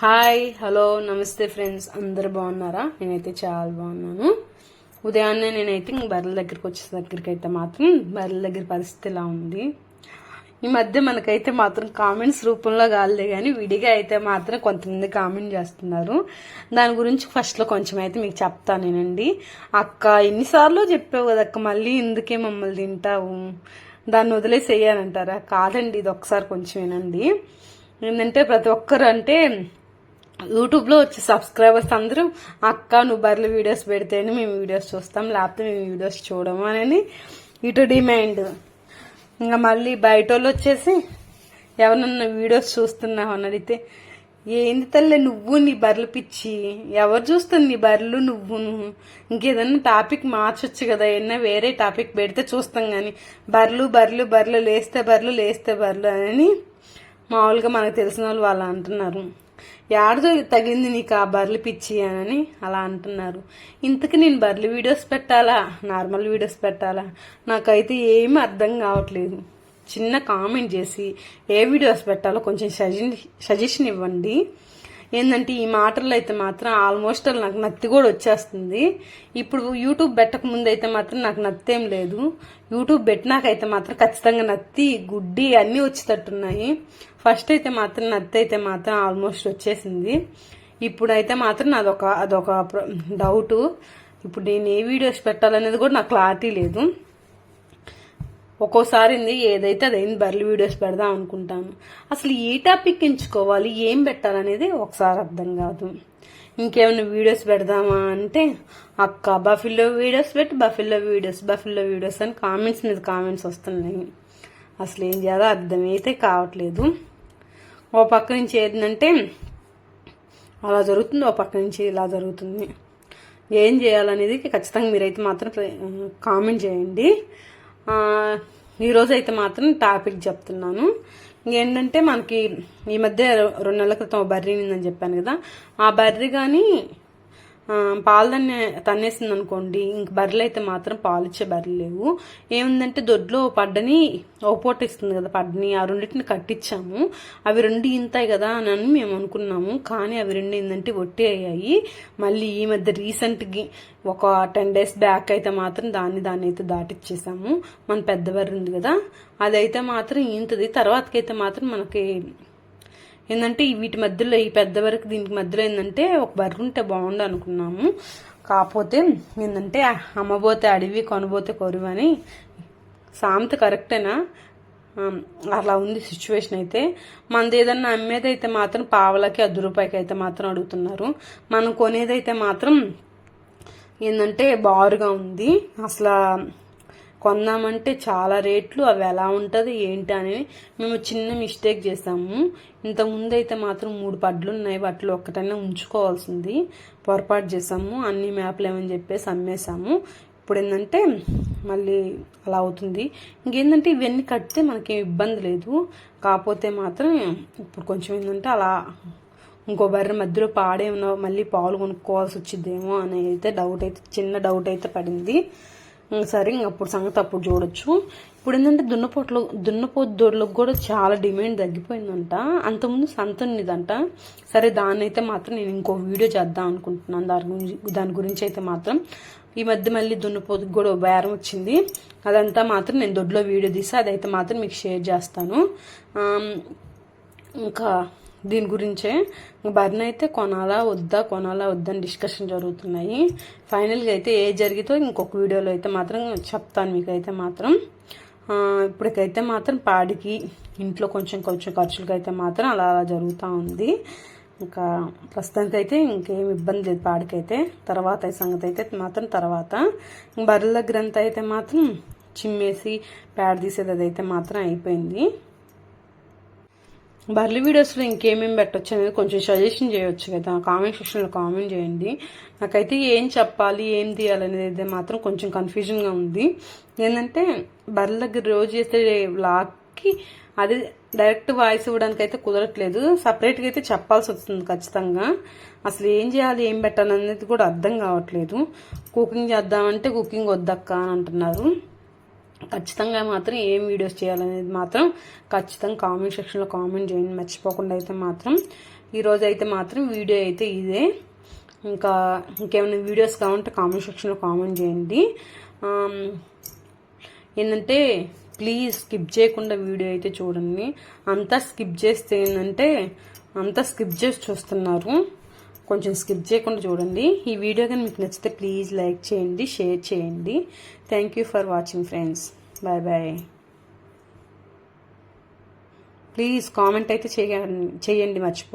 Hi hello నమస్తే friends. అందరు బాగున్నారా? నేనైతే చాలా బాగున్నాను. ఉదయాన్నే నేనైతే ఇంక బర్రెల దగ్గరికి వచ్చే దగ్గరికి అయితే మాత్రం బర్రెల దగ్గర పరిస్థితి ఇలా ఉంది. ఈ మధ్య మనకైతే మాత్రం కామెంట్స్ రూపంలో కాలే కానీ విడిగా అయితే మాత్రం కొంతమంది కామెంట్ చేస్తున్నారు. దాని గురించి ఫస్ట్లో కొంచెం అయితే మీకు చెప్తాను నేనండి. అక్క ఎన్నిసార్లు చెప్పావు కదా అక్క మళ్ళీ ఇందుకే మమ్మల్ని తింటావు? దాన్ని వదిలేసేయాలంటారా కాదండి ఇది ఒకసారి కొంచెం వినండి ఏంటంటే ప్రతి ఒక్కరు అంటే యూట్యూబ్లో వచ్చి సబ్స్క్రైబర్స్ అందరూ అక్క నువ్వు బర్రెలు వీడియోస్ పెడితేనే మేము వీడియోస్ చూస్తాం లేకపోతే మేము వీడియోస్ చూడము అని ఇటు డిమాండ్. ఇంకా మళ్ళీ బయట వాళ్ళు వచ్చేసి ఎవరన్నా వీడియోస్ చూస్తున్నావు? అని అడిగితే ఏంది తల్లి నువ్వు నీ బర్రెలు పిచ్చి. ఎవరు చూస్తుంది నీ బర్రెలు? నువ్వు ఇంకేదన్నా టాపిక్ మార్చొచ్చు కదా ఏదన్నా వేరే టాపిక్ పెడితే చూస్తాం కానీ బర్రెలు బర్రెలు బర్రెలు లేస్తే బర్రెలు లేస్తే బర్రెలు అని మామూలుగా మనకు తెలిసిన వాళ్ళు వాళ్ళు అంటున్నారు. యాడదో తగింది నీకు ఆ బర్రెలు పిచ్చి అని అలా అంటున్నారు. ఇంతకు నేను బర్రెలు వీడియోస్ పెట్టాలా? నార్మల్ వీడియోస్ పెట్టాలా? నాకైతే ఏమీ అర్థం కావట్లేదు. చిన్న కామెంట్ చేసి ఏ వీడియోస్ పెట్టాలో కొంచెం సజెషన్ సజెషన్ ఇవ్వండి. ఏంటంటే ఈ మాటల్లో అయితే మాత్రం ఆల్మోస్ట్ నాకు నత్తి కూడా వచ్చేస్తుంది. ఇప్పుడు యూట్యూబ్ పెట్టక ముందు అయితే మాత్రం నాకు నత్తేం లేదు. యూట్యూబ్ పెట్టినాకైతే మాత్రం ఖచ్చితంగా నత్తి గుడ్డి అన్నీ వచ్చేటట్టున్నాయి. ఫస్ట్ అయితే మాత్రం నత్తి అయితే మాత్రం ఆల్మోస్ట్ వచ్చేసింది. ఇప్పుడైతే మాత్రం అదొక అదొక డౌటు ఇప్పుడు నేను ఏ వీడియోస్ పెట్టాలనేది కూడా నాకు క్లారిటీ లేదు. ఒక్కోసారి ఏదైతే అదైంది బర్రెలు వీడియోస్ పెడదాం అనుకుంటాను. అసలు ఏ టాపిక్ ఎంచుకోవాలి ఏం పెట్టాలనేది ఒకసారి అర్థం కాదు. ఇంకేమైనా వీడియోస్ పెడదామా అంటే అక్క బఫిల్లో వీడియోస్ పెట్టి బఫిల్లో వీడియోస్ బఫిల్లో వీడియోస్ అని కామెంట్స్ మీద కామెంట్స్ వస్తున్నాయి. అసలు ఏం చేయాలో అర్థమైతే కావట్లేదు. ఓ పక్క నుంచి ఏంటంటే అలా జరుగుతుంది ఓ పక్క నుంచి ఇలా జరుగుతుంది. ఏం చేయాలనేది ఖచ్చితంగా మీరైతే మాత్రం కామెంట్ చేయండి. ఈరోజు అయితే మాత్రం టాపిక్ చెప్తున్నాను. ఇంకేంటంటే మనకి ఈ మధ్య రెండు నెలల క్రితం బర్రీ నిందని చెప్పాను కదా. ఆ బర్రీ కానీ పాలు తన్నే తన్నేసింది అనుకోండి ఇంక బర్రెలు అయితే మాత్రం పాలు ఇచ్చే బర్రెలు లేవు. ఏముందంటే దొడ్లో పడ్డని ఓ పూట ఇస్తుంది కదా పడ్డని ఆ రెండింటిని కట్టించాము. అవి రెండు ఇంతాయి కదా అని మేము అనుకున్నాము. కానీ అవి రెండు ఏంటంటే ఒట్టి అయ్యాయి. మళ్ళీ ఈ మధ్య రీసెంట్గా ఒక టెన్ డేస్ బ్యాక్ అయితే మాత్రం దాన్ని దాన్ని అయితే దాటిచ్చేసాము. మన పెద్ద బర్రె ఉంది కదా అదైతే మాత్రం ఇంతది తర్వాతకైతే మాత్రం మనకి ఏంటంటే వీటి మధ్యలో ఈ పెద్ద వరకు దీనికి మధ్యలో ఏంటంటే ఒక బర్రె ఉంటే బాగుండు అనుకున్నాము. కాకపోతే ఏంటంటే అమ్మబోతే అడవి కొనబోతే కొరువు అని సామెత కరెక్టేనా? అలా ఉంది సిచ్యువేషన్ అయితే. మనది ఏదన్నా అమ్మేదైతే మాత్రం పావలకి అర్ధ రూపాయికి అయితే మాత్రం అడుగుతున్నారు. మనం కొనేదైతే మాత్రం ఏంటంటే బారుగా ఉంది. అసలు కొందామంటే చాలా రేట్లు అవి ఎలా ఉంటుంది ఏంటి అని మేము చిన్న మిస్టేక్ చేసాము. ఇంతకుముందు అయితే మాత్రం మూడు పడ్లు ఉన్నాయి వాటిలో ఒక్కటైనా ఉంచుకోవాల్సింది. పొరపాటు చేసాము అన్ని మ్యాప్లు ఏమని చెప్పేసి అమ్మేసాము ఇప్పుడు ఏంటంటే మళ్ళీ అలా అవుతుంది. ఇంకేంటంటే ఇవన్నీ కడితే మనకేం ఇబ్బంది లేదు. కాకపోతే మాత్రం ఇప్పుడు కొంచెం ఏంటంటే అలా ఇంకో బర్రె మధ్యలో పాడేమో మళ్ళీ పాలు కొనుక్కోవాల్సి వచ్చిద్దేమో అని అయితే డౌట్ అయితే చిన్న డౌట్ అయితే పడింది. సరే అప్పుడు సంగతి అప్పుడు చూడొచ్చు. ఇప్పుడు ఏంటంటే దున్నపోట్లు దున్నపోతు దొడ్లకు కూడా చాలా డిమాండ్ తగ్గిపోయిందంట. అంతకుముందు సంతనిదంట సరే దాన్ని అయితే మాత్రం నేను ఇంకో వీడియో చేద్దాం అనుకుంటున్నాను. దాని గురించి దాని గురించి అయితే మాత్రం. ఈ మధ్య మళ్ళీ దున్నపోతుకు కూడా బేరం వచ్చింది. అదంతా మాత్రం నేను దొడ్లో వీడియో తీసి అదైతే మాత్రం మీకు షేర్ చేస్తాను. ఇంకా దీని గురించే బర్న్ అయితే కొనాలా వద్దా కొనాలా వద్దని డిస్కషన్ జరుగుతున్నాయి. ఫైనల్గా అయితే ఏ జరిగితో ఇంకొక వీడియోలో అయితే మాత్రం చెప్తాను మీకైతే మాత్రం. ఇప్పటికైతే మాత్రం పాడికి ఇంట్లో కొంచెం కొంచెం ఖర్చులకి అయితే మాత్రం అలా అలా జరుగుతూ ఉంది. ఇంకా ప్రస్తుతానికి అయితే ఇంకేం ఇబ్బంది లేదు పాడికైతే. తర్వాత సంగతి అయితే మాత్రం తర్వాత. బర్రెల గ్రంథ అయితే మాత్రం చిమ్మేసి పేడ తీసేది అదైతే మాత్రం అయిపోయింది. బర్లీ వీడియోస్లో ఇంకేమేమి పెట్టచ్చు అనేది కొంచెం సజెషన్ చేయొచ్చు కదా. కామెంట్ సెక్షన్లో కామెంట్ చేయండి. నాకైతే ఏం చెప్పాలి ఏం తీయాలనేది మాత్రం కొంచెం కన్ఫ్యూజన్గా ఉంది. ఏంటంటే బర్రెల దగ్గర రోజు చేస్తే వ్లాగ్కి అది డైరెక్ట్ వాయిస్ ఇవ్వడానికి అయితే కుదరట్లేదు సపరేట్గా అయితే చెప్పాల్సి వస్తుంది ఖచ్చితంగా. అసలు ఏం చేయాలి ఏం పెట్టాలనేది కూడా అర్థం కావట్లేదు. కుకింగ్ చేద్దామంటే కుకింగ్ వద్దక్క అని అంటున్నారు. ఖచ్చితంగా మాత్రం ఏం వీడియోస్ చేయాలనేది మాత్రం ఖచ్చితంగా కామెంట్ సెక్షన్లో కామెంట్ చేయండి. మర్చిపోకుండా అయితే మాత్రం ఈరోజు అయితే మాత్రం వీడియో అయితే ఇదే. ఇంకా ఇంకేమైనా వీడియోస్ కావాలంటే కామెంట్ సెక్షన్లో కామెంట్ చేయండి. ఏంటంటే ప్లీజ్ స్కిప్ చేయకుండా వీడియో అయితే చూడండి. అంతా స్కిప్ చేస్తే ఏంటంటే అంతా స్కిప్ చేసి చూస్తున్నారు. కొంచెం స్కిప్ చేయకుండా చూడండి. ఈ వీడియో కానీ మీకు నచ్చితే ప్లీజ్ లైక్ చేయండి షేర్ చేయండి. Thank you for watching friends bye bye please comment అయితే చేయండి చేయండి మర్చిపో